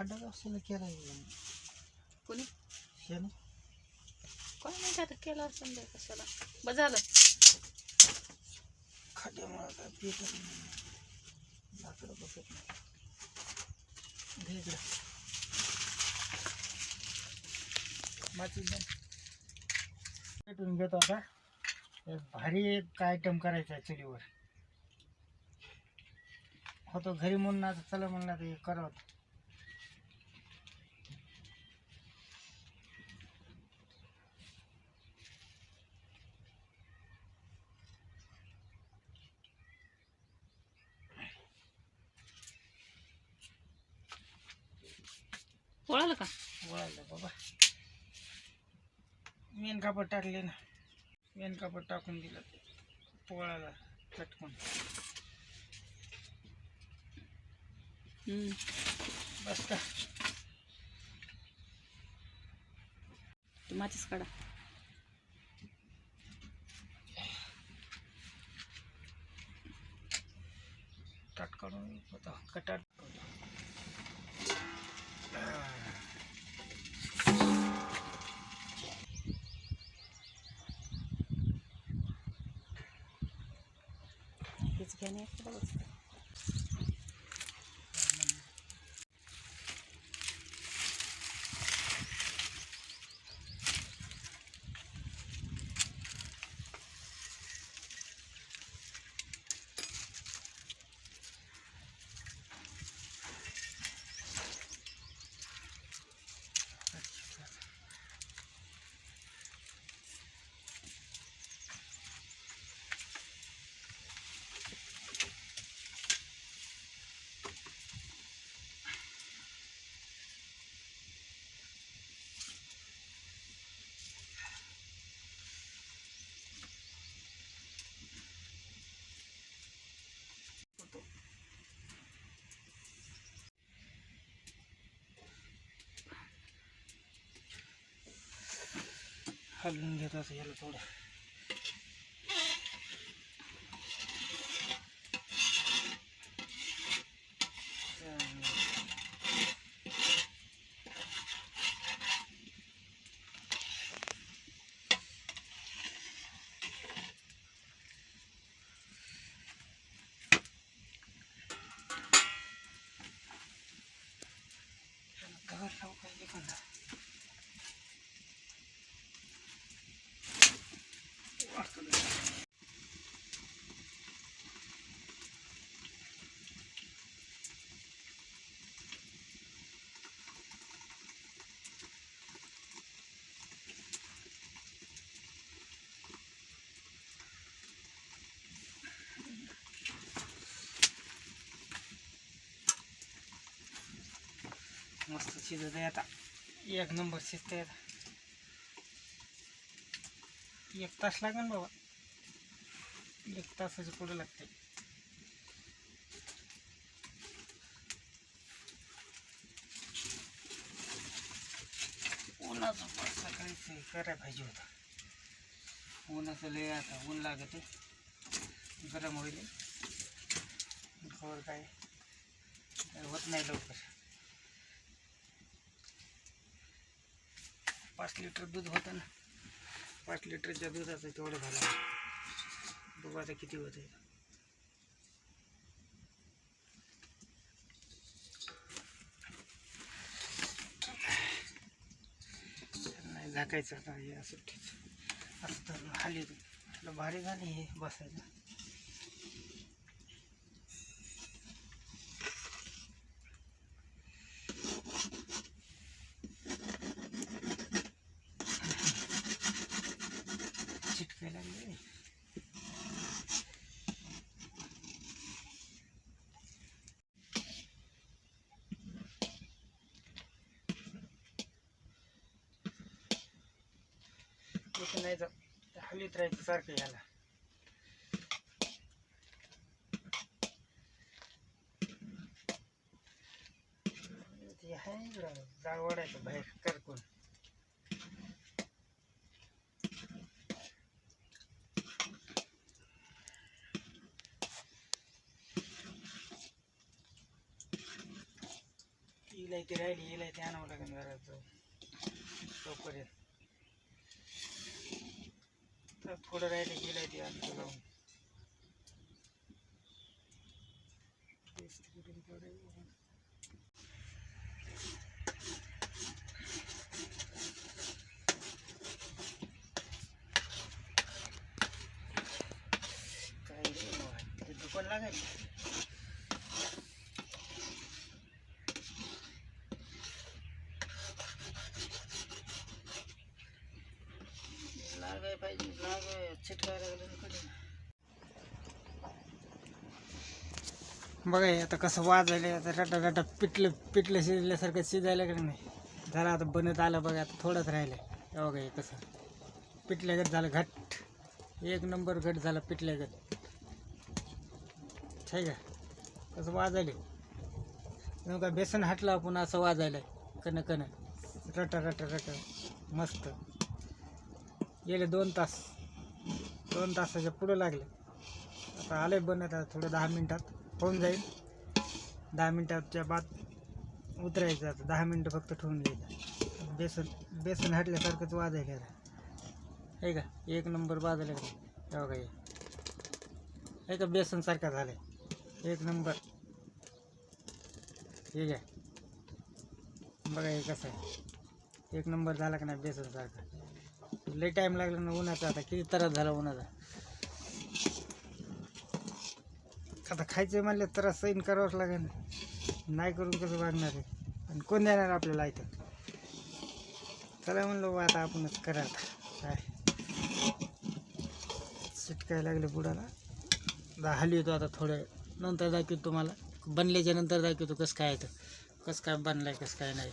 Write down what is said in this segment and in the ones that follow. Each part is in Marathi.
खड्डा असं केला कोणी? शेण. कोण माहिती आता केलं असं बाई कशाला? बरं झालं. खड्ड्यामुळे काय पीक लाकडं बसत नाही. घे इकडं. माती द्या. पेटवून घेतो आता. एक भारी एक आयटम करायचा आहे चुलीवर. होतो घरी म्हणून आता चला म्हणलं ते करावं. पोळालं का? वळालं बाबा. मेन कापड टाकले ना. मेन कापड टाकून दिलं. पोळाला चटकून. हम्म. बस का? तू माचीस काढा. कट करून होता कटाट हलवून घेत असं याला थोडं कवर मस्त शिजत आहे आता एक नंबर शिजते आता. एक तास लागेल बाबा. एक तासाची पुढे लागते. उन्हाचा सकाळी ते करायला पाहिजे होतं. उन्हाचं लय आता ऊन लागत गरम होईल. खबर काय काय होत नाही लवकर. पाच लिटर दूध होतं ना. पाच लिटरच्या दुधाचं तेवढं झालं. बघू आता किती होत आहे नाही झाकायचं आता हे असं ठीक असं तर खाली भारी झाली हे बसायचं इथं नाही जात हल्लीत राहायचं सारखं याला ते आहे इकडं जाळ वाढायचं बाहेर करकून इलायची राहिली इलायची आणावं लागेल घराचं तोपर्यंत तर थोडं राहिले इलायची आणतो लावून Paste करून काढायचं. काय रे बाबा, ते दुकान लागायला लागाय पाहिजे लागाय चिटकायला लागलं बघा आता कसं वाजायला आता रटा रटा पिटलं पिटलं शिजल्यासारखं शिजायला का नाही. झालं आता बनत आलं बघा आता थोडंच राहिलं बघा हे कसं. पिटल्यागत झालं घट. एक नंबर घट झाला पिटल्यागत ठीक आहे. कसं वाजायले का बेसन हटलं आपण असं वाजायला कन कन रटा रटा रटा. मस्त. गेले दोन तास. दोन तासाच्या पुढं लागले. आता आले बनत आता थोडं दहा मिनटात होऊन जाईल. दहा मिनटाच्या बाद उतरायचं, आता दहा मिनटं फक्त ठेवून घ्यायचं. बेसन बेसन हटल्यासारखंच वाजायला आता हे का? एक नंबर बाजूला का हे बघा हे हे का? बेसन सारखा झालाय. एक नंबर. ठीक आहे बघा हे कसं आहे. एक नंबर झाला का नाही बेसन लय लई टाईम लागला ना उन्हाचा आता किती त्रास झाला उन्हाचा. आता खायचं म्हणलं त्रास सैन करावंच लागेल. नाही करून कसं वागणार आहे? आणि कोण देणार आपल्याला इथं चला म्हणलं आता आपणच करा आता. काय? सुटकाय लागले बुडाला. दा येतो आता थोडं नंतर दाखवतो तुम्हाला. बनल्याच्या नंतर दाखवतो कसं काय येतं कसं काय बनलाय कसं काय नाही.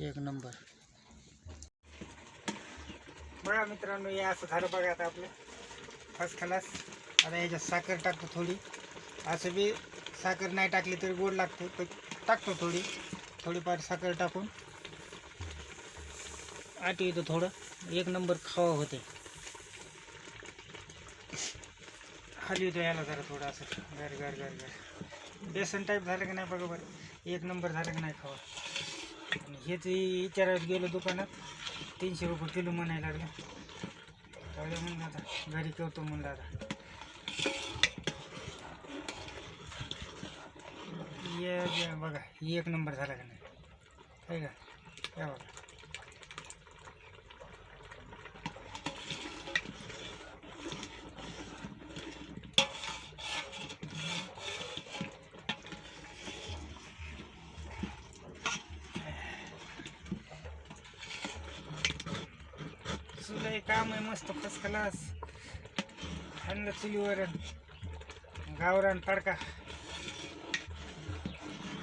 एक नंबर. बघा मित्रांनो हे असं झालं बघा आता आपलं. फर्स्ट खलास आता याच्यात साखर टाकतो थोडी. असं बी साखर नाही टाकली तरी गोड लागते पण टाकतो थोडी. थोडीफार साखर टाकून. आटी येतो थोडं. एक नंबर खावा होते. खाली येतो याला जरा थोडं असं. घर घर घर घर बेसन टाईप झालं की नाही बघा बरं. एक नंबर झालं की नाही खावा. हेच विचारायला गेलो दुकानात. तीनशे रुपये किलो म्हणायला लागलं. त्यावेळी म्हणलं आता घरी करतो म्हणलं आता ये बघा एक नंबर झाला का नाही? काय का या बघा. चुलय मस्त फर्स्ट क्लास आणलं चुलीवर गावरान तडका.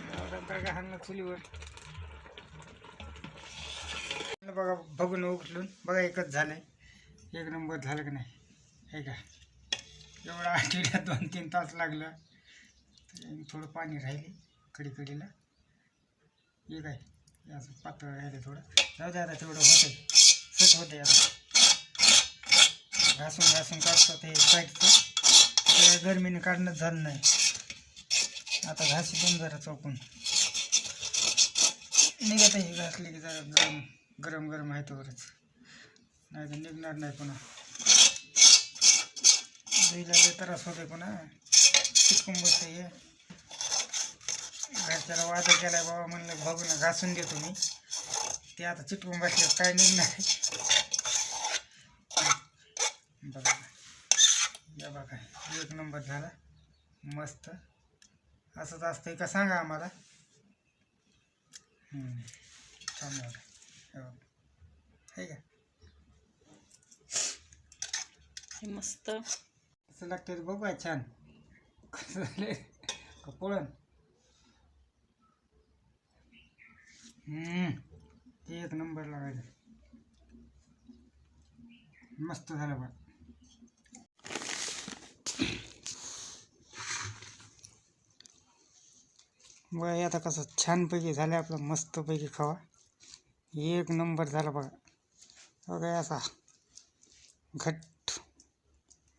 गावरान तडका आणलं चुलीवर. बघा बघून उठलून बघा एकच झालंय. एक नंबर झालं की नाही? हे का? एवढा आठवड्यात दोन तीन तास लागलं. थोडं पाणी राहिले कडीकडीला हे काय? असं पातळ राहिले थोडं. जाऊ दे आता तेवढं होतंय. सट होते आता. घासून घासून काढतो ते साईडचं. त्या गरमीने काढणंच झालं नाही. आता घासी पण जरा चौकून. निघत हे घासले की जरा गरम गरम गरम आहे तोवरच. नाही तर निघणार नाही पुन्हा. दहीला लय त्रास होते पुन्हा. चिटकून बसते हे. घरच्याला वादा केलाय बाबा म्हणलं भागून घासून देतो मी. ते आता चिटकून बसले काय निघणार आहे बघा या बघा एक नंबर झाला. मस्त. असंच असतंय का सांगा आम्हाला? हम्म, छान झालं हे. आहे का हे मस्त. असं लागतं बघू आहे छान. कसं झालंय? का पोळण? हम्म, ते एक नंबर लागायचं मस्त झालं बघ. बघा हे आता कसं छानपैकी झालं आपलं मस्तपैकी खावा. एक नंबर झाला बघा. हो बघा असा घट्ट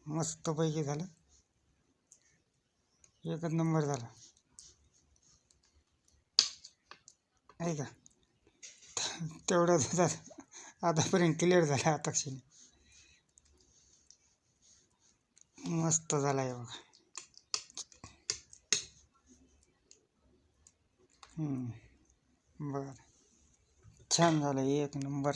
मस्तपैकी झालं. एकच नंबर झाला. आहे का? तेवढं आतापर्यंत क्लिअर झालं आताक्षणी. मस्त झाला आहे बघा. बरं. छान झालं एक नंबर.